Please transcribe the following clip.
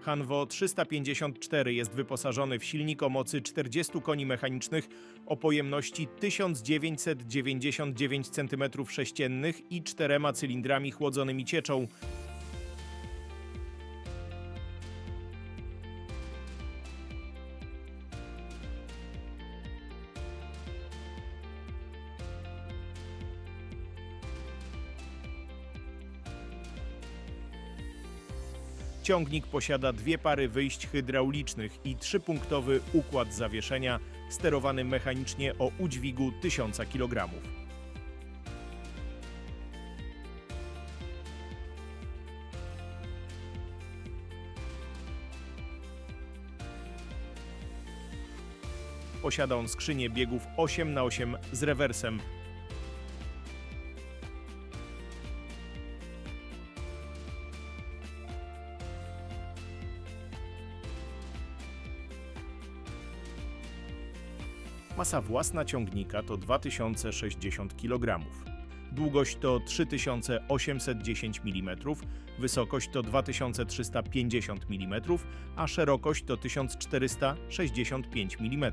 Hanwo 354 jest wyposażony w silnik o mocy 40 koni mechanicznych o pojemności 1999 cm3 i czterema cylindrami chłodzonymi cieczą. Ciągnik posiada dwie pary wyjść hydraulicznych i trzypunktowy układ zawieszenia sterowany mechanicznie o udźwigu 1000 kg. Posiada on skrzynię biegów 8x8 z rewersem Masa własna ciągnika to 2060 kg. Długość to 3810 mm, wysokość to 2350 mm, a szerokość to 1465 mm.